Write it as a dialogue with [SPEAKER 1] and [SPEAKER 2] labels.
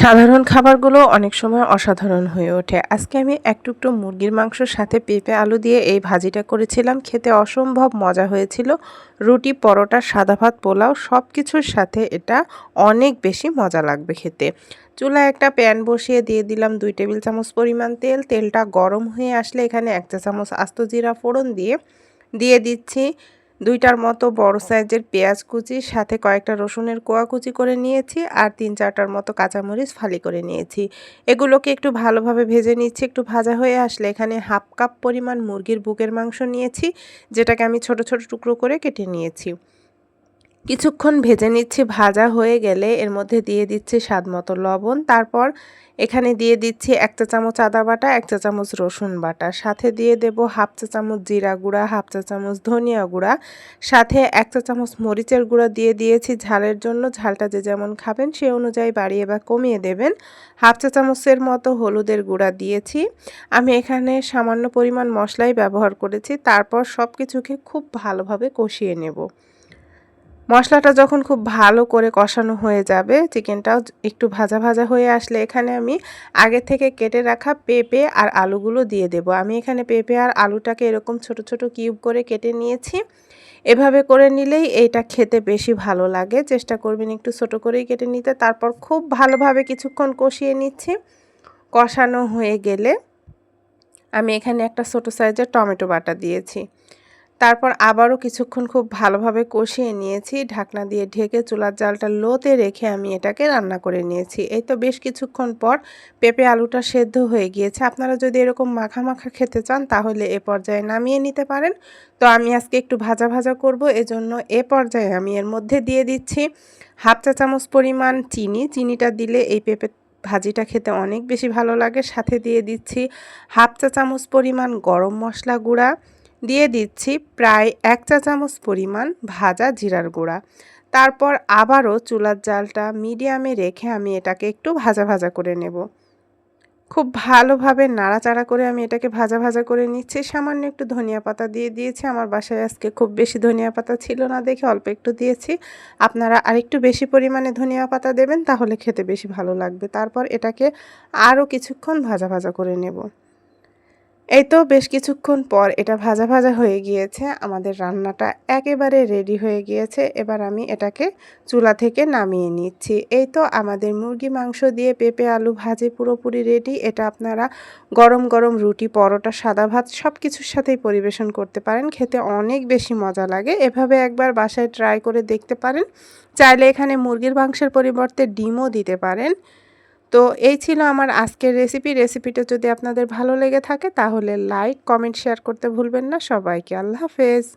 [SPEAKER 1] সাধারণ খাবারগুলো অনেক সময় অসাধারণ হয়ে ওঠে। আজকে আমি এক টুকরো মুরগির মাংসর সাথে পেঁপে আলু দিয়ে এই ভাজিটা করেছিলাম। খেতে অসম্ভব মজা হয়েছিল। রুটি, পরোটা, সাদা ভাত, পোলাও সব কিছুর সাথে এটা অনেক বেশি মজা লাগবে খেতে। চুলায় একটা প্যান বসিয়ে দিয়ে দিলাম দুই টেবিল চামচ পরিমাণ তেল। তেলটা গরম হয়ে আসলে এখানে এক চা চামচ আস্ত জিরা ফোড়ন দিয়ে দিয়ে দিচ্ছি। দুইটার মতো বড় সাইজের পেঁয়াজ কুচি, সাথে কয়েকটা রসুনের কোয়া কুচি করে নিয়েছি আর তিন চারটার মতো কাঁচামরিচ ফালি করে নিয়েছি। এগুলোকে একটু ভালোভাবে ভেজে নিচ্ছি, একটু ভাজা হয়ে আসলে এখানে হাফ কাপ পরিমাণ মুরগির বুকের মাংস নিয়েছি, যেটাকে আমি ছোট ছোট টুকরো করে কেটে নিয়েছি। কিছুক্ষণ ভেজে নিচ্ছি, ভাজা হয়ে গেলে এর মধ্যে দিয়ে দিচ্ছি স্বাদ মতো লবণ। তারপর এখানে দিয়ে দিচ্ছি এক চা চামচ আদা বাটা, এক চা চামচ রসুন বাটা। সাথে দিয়ে দেব হাফ চা চামচ জিরা গুঁড়া, হাফ চা চামচ ধনিয়া গুঁড়া। সাথে এক চা চামচ মরিচের গুঁড়া দিয়ে দিয়েছি ঝালের জন্য। ঝালটা যে যেমন খাবেন সে অনুযায়ী বাড়িয়ে বা কমিয়ে দেবেন। হাফ চা চামচের মতো হলুদের গুঁড়া দিয়েছি। আমি এখানে সামান্য পরিমাণ মশলাই ব্যবহার করেছি। তারপর সব কিছুকে খুব ভালোভাবে কষিয়ে নেব। মশলাটা যখন খুব ভালো করে কষানো হয়ে যাবে, চিকেনটাও একটু ভাজা ভাজা হয়ে আসলে এখানে আমি আগে থেকে কেটে রাখা পেঁপে আর আলুগুলো দিয়ে দেব। আমি এখানে পেঁপে আর আলুটাকে এরকম ছোট ছোট কিউব করে কেটে নিয়েছি। এভাবে করে নিলেই এইটা খেতে বেশি ভালো লাগে। চেষ্টা করবেন একটু ছোট করেই কেটে নিতে। তারপর খুব ভালোভাবে কিছুক্ষণ কষিয়ে নিচ্ছি। কষানো হয়ে গেলে আমি এখানে একটা ছোটো সাইজের টমেটো বাটা দিয়েছি। তারপর আবারও কিছুক্ষণ খুব ভালোভাবে কষিয়ে নিয়েছি। ঢাকনা দিয়ে ঢেকে চুলার জালটা লোতে রেখে আমি এটাকে রান্না করে নিয়েছি। এই তো বেশ কিছুক্ষণ পর পেঁপে আলুটা সেদ্ধ হয়ে গিয়েছে। আপনারা যদি এরকম মাখা মাখা খেতে চান তাহলে এ পর্যায়ে নামিয়ে নিতে পারেন। তো আমি আজকে একটু ভাজা ভাজা করব, এজন্য এ পর্যায়ে আমি এর মধ্যে দিয়ে দিচ্ছি হাফ চা চামচ পরিমাণ চিনি। চিনিটা দিলে এই পেঁপে ভাজিটা খেতে অনেক বেশি ভালো লাগে। সাথে দিয়ে দিচ্ছি হাফ চা চামচ পরিমাণ গরম মশলা গুঁড়া। দিয়ে দিচ্ছি প্রায় এক চা চামচ পরিমাণ ভাজা জিরার গুঁড়া। তারপর আবারও চুলার জালটা মিডিয়ামে রেখে আমি এটাকে একটু ভাজা ভাজা করে নেব। খুব ভালোভাবে নাড়াচাড়া করে আমি এটাকে ভাজা ভাজা করে নিচ্ছি। সামান্য একটু ধনিয়া পাতা দিয়ে দিয়েছি। আমার বাসায় আজকে খুব বেশি ধনিয়া পাতা ছিল না দেখে অল্প একটু দিয়েছি। আপনারা আরেকটু বেশি পরিমাণে ধনিয়া পাতা দেবেন, তাহলে খেতে বেশি ভালো লাগবে। তারপর এটাকে আরও কিছুক্ষণ ভাজা ভাজা করে নেব। এই তো বেশ কিছুক্ষণ পর এটা ভাজা ভাজা হয়ে গিয়েছে। আমাদের রান্নাটা একেবারে রেডি হয়ে গিয়েছে। এবার আমি এটাকে চুলা থেকে নামিয়ে নিচ্ছি। এই তো আমাদের মুরগি মাংস দিয়ে পেঁপে, আলু ভাজি পুরোপুরি রেডি এটা আপনারা গরম গরম রুটি, পরোটা, সাদা ভাত সব কিছুর সাথেই পরিবেশন করতে পারেন। খেতে অনেক বেশি মজা লাগে। এভাবে একবার বাসায় ট্রাই করে দেখতে পারেন। চাইলে এখানে মুরগির মাংসের পরিবর্তে ডিমও দিতে পারেন। তো এই ছিল আমার আজকের রেসিপি রেসিপিটা যদি আপনাদের ভালো লেগে থাকে, তাহলে লাইক কমেন্ট শেয়ার করতে ভুলবেন না। সবাইকে আল্লাহ হাফেজ।